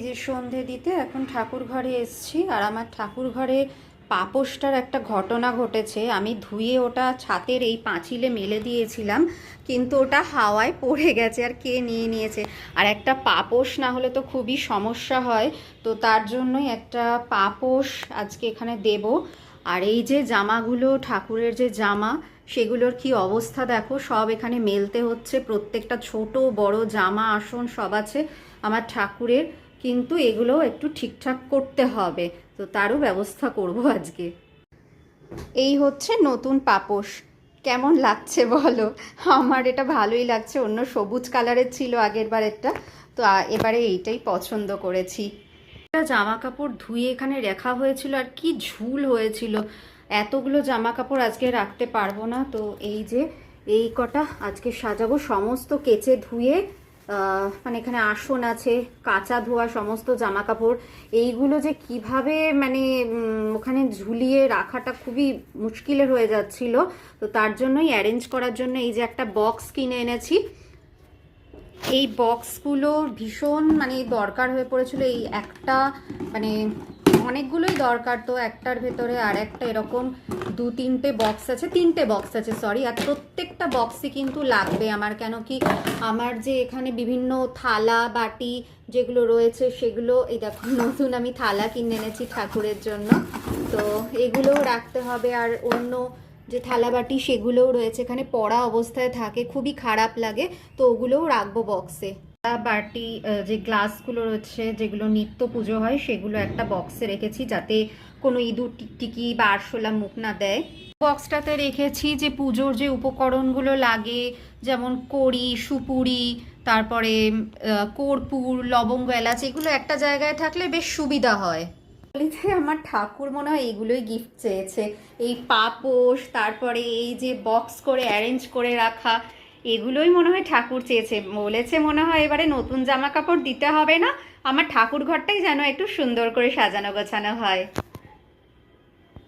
এই যে সন্ধে দিতে এখন ঠাকুর ঘরে এসছি আর আমার ঠাকুর ঘরে পাপোশটার একটা ঘটনা ঘটেছে। আমি ধুয়ে ওটা ছাতের এই পাঁচিলে মেলে দিয়েছিলাম, কিন্তু ওটা হাওয়ায় পড়ে গেছে আর কে নিয়ে নিয়েছে? আর একটা পাপোশ না হলে তো খুবই সমস্যা হয়। তো তার জন্যই একটা পাপোশ আজকে এখানে দেব। আর এই যে জামাগুলো, ঠাকুরের যে জামা, সেগুলোর কি অবস্থা দেখো? সব এখানে মেলতে হচ্ছে। প্রত্যেকটা ছোট, বড় জামা আসন সব আছে আমার ঠাকুরের। কিন্তু এগুলোও একটু ঠিকঠাক করতে হবে। তো তারও ব্যবস্থা করব আজকে। এই হচ্ছে নতুন পাপোশ। কেমন লাগছে বলো? আমার এটা ভালোই লাগছে। অন্য সবুজ কালারের ছিল আগের বারেরটা তো এবারে এইটাই পছন্দ করেছি। জামা কাপড় ধুয়ে এখানে রাখা হয়েছিল আর কি ঝুল হয়েছিল। এতগুলো জামা কাপড় আজকে রাখতে পারব না। তো এই যে এই কটা আজকে সাজাবো। সমস্ত কেচে ধুয়ে মানে এখানে আসন আছে, কাঁচা ধোয়া, সমস্ত জামা কাপড় এইগুলো যে কীভাবে মানে ওখানে ঝুলিয়ে রাখাটা খুবই মুশকিলের হয়ে যাচ্ছিল। তো তার জন্যই অ্যারেঞ্জ করার জন্য এই যে একটা বক্স কিনে এনেছি। এই বক্সগুলো ভীষণ মানে দরকার হয়ে পড়েছিল। এই একটা মানে অনেকগুলোই দরকার তো, একটার ভেতরে আর একটা এরকম দু, তিনটে বক্স আছে, তিনটে বক্স আছে সরি আর প্রত্যেকটা বক্সে কিন্তু লাগবে আমার, কেন কি আমার যে এখানে বিভিন্ন থালা, বাটি যেগুলো রয়েছে, সেগুলো, এই দেখো, নতুন আমি থালা কিনে এনেছি ঠাকুরের জন্য। তো এগুলোও রাখতে হবে, আর অন্য যে থালা, বাটি, সেগুলোও রয়েছে, এখানে পড়া অবস্থায় থাকে, খুবই খারাপ লাগে, তো ওগুলোও রাখব বক্সে বাটি যে গ্লাসগুলো রয়েছে, যেগুলো নিত্য পুজো হয়, সেগুলো একটা বক্সে রেখেছি যাতে কোনো ইঁদুর, টিকটিকি বা আরশোলা মুখ না দেয়। বক্সটাতে রেখেছি যে পুজোর যে উপকরণগুলো লাগে, যেমন কড়ি, সুপুরি, তারপরে কর্পূর, লবঙ্গ, এলাচ, এগুলো একটা জায়গায় থাকলে বেশ সুবিধা হয়। আমার ঠাকুর মনে হয় এগুলোই গিফট চেয়েছে। এই পাপোশ, তারপরে এই যে বক্স করে অ্যারেঞ্জ করে রাখা এগুলোই মনে হয় ঠাকুর চেয়েছে। বলেছে মনে হয় এবারে নতুন জামা কাপড় দিতে হবে না। আমার ঠাকুর ঘরটাই যেন একটু সুন্দর করে সাজানো গোছানো হয়।